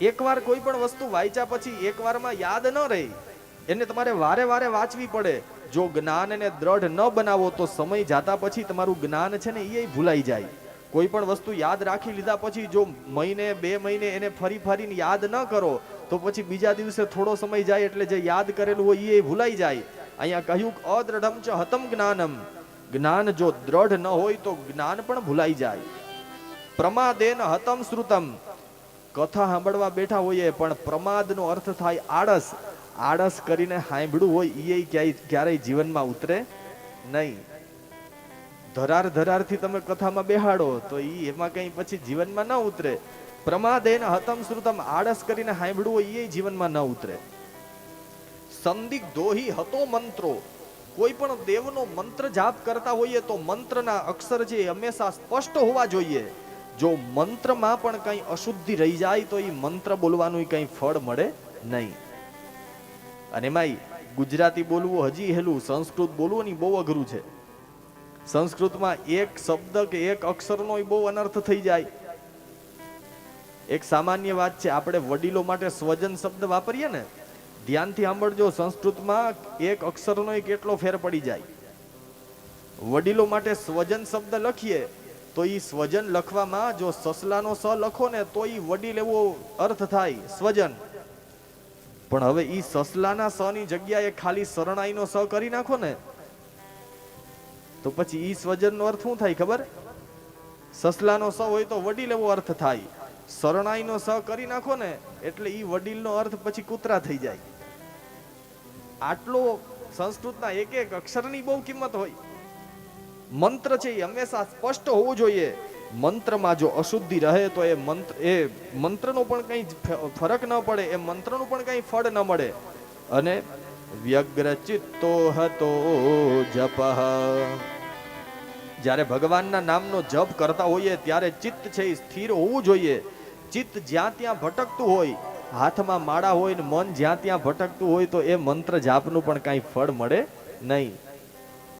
એકવાર કોઈ પણ વસ્તુ વાંચ્યા પછી એકવારમાં યાદ ન રહે. એને તમારે વારે વારે વાંચવી પડે. જો જ્ઞાનને દ્રઢ ન બનાવો તો સમય જાતા પછી તમારું જ્ઞાન છે ને એ ભૂલાઈ જાય. કોઈ પણ વસ્તુ યાદ રાખી લીધા પછી જો મહિને, બે મહિને એને ફરી ફરીને યાદ ન કરો, તો પછી બીજા દિવસે થોડો સમય જાય એટલે જે યાદ કરેલું હોય એ ભૂલાઈ જાય. અહીંયા કહ્યું અદ્રઢમ ચ હતમ જ્ઞાનમ. જ્ઞાન જો દ્રઢ ન હોય તો જ્ઞાન પણ ભૂલાઈ જાય. પ્રમાદેન હતમ શ્રુતમ. કથા સાંભળવા બેઠા હોઈએ, પણ પ્રમાદનો અર્થ થાય આળસ. આળસ કરીને સાંભળ્યું હોય એ ક્યાંય, ક્યારેય જીવનમાં ઉતરે નહીં. ધરાર ધરારથી તમે કથામાં બેહાડો, તો એ એમાં કઈ પછી જીવનમાં ન ઉતરે. પ્રમાદેન હતમ શ્રુતમ, આળસ કરીને સાંભળવું હોય એ જીવનમાં ન ઉતરે. સંદિગ્ધોહી હતો મંત્રો. કોઈ પણ દેવનો મંત્ર જાપ કરતા હોઈએ, તો મંત્રના અક્ષર છે હંમેશા સ્પષ્ટ હોવા જોઈએ. જો મંત્રમાં પણ કંઈ અશુદ્ધિ રહી જાય તો એ મંત્ર બોલવાનું કંઈ ફળ મળે નહીં. અને એમાંય ગુજરાતી બોલવું હજી હેલું, સંસ્કૃત બોલવું ની બહુ અઘરું છે. સંસ્કૃતમાં એક શબ્દ કે એક અક્ષરનો બહુ અનર્થ થઈ જાય. એક સામાન્ય વાત છે, આપણે વડીલો માટે સ્વજન શબ્દ વાપરીએ ને, ધ્યાનથી સાંભળજો, સંસ્કૃતમાં એક અક્ષરનો કેટલો ફેર પડી જાય. વડીલો માટે સ્વજન શબ્દ લખીએ તો એ સ્વજન લખવામાં જો સસલાનો સ લખો ને તો એ વડીલ એવો અર્થ થાય, સ્વજન. પણ હવે એ સસલાના સ ની જગ્યાએ ખાલી શરણાઈનો સ કરી નાખો ને, તો પછી ઈ સ્વજનનો અર્થ શું થાય ખબર? સસલાનો સ હોય તો વડીલ એવો અર્થ થાય. શરણાઈનો સ કરી નાખો ને, એટલે ઈ વડીલનો અર્થ પછી કૂતરા થઈ જાય. આટલો સંસ્કૃતના એક એક અક્ષરની બહુ કિંમત હોય. મંત્ર છે એ હંમેશા સ્પષ્ટ હોવું જોઈએ. મંત્રમાં જો અશુદ્ધિ રહે તો એ મંત્ર, એ મંત્રનો પણ કંઈ ફરક ન પડે, એ મંત્રનું પણ કંઈ ફળ ન મળે. અને વ્યગ્ર ચિત્તો હતો જપ. જ્યારે ભગવાનના નામનો જપ કરતા હોઈએ ત્યારે ચિત્ત છે એ સ્થિર હોવું જોઈએ. ચિત્ત જ્યાં ત્યાં ભટકતું હોય, હાથમાં માળા હોય ને મન જ્યાં ત્યાં ભટકતું હોય તો એ મંત્ર જાપનું પણ કાંઈ ફળ મળે નહીં.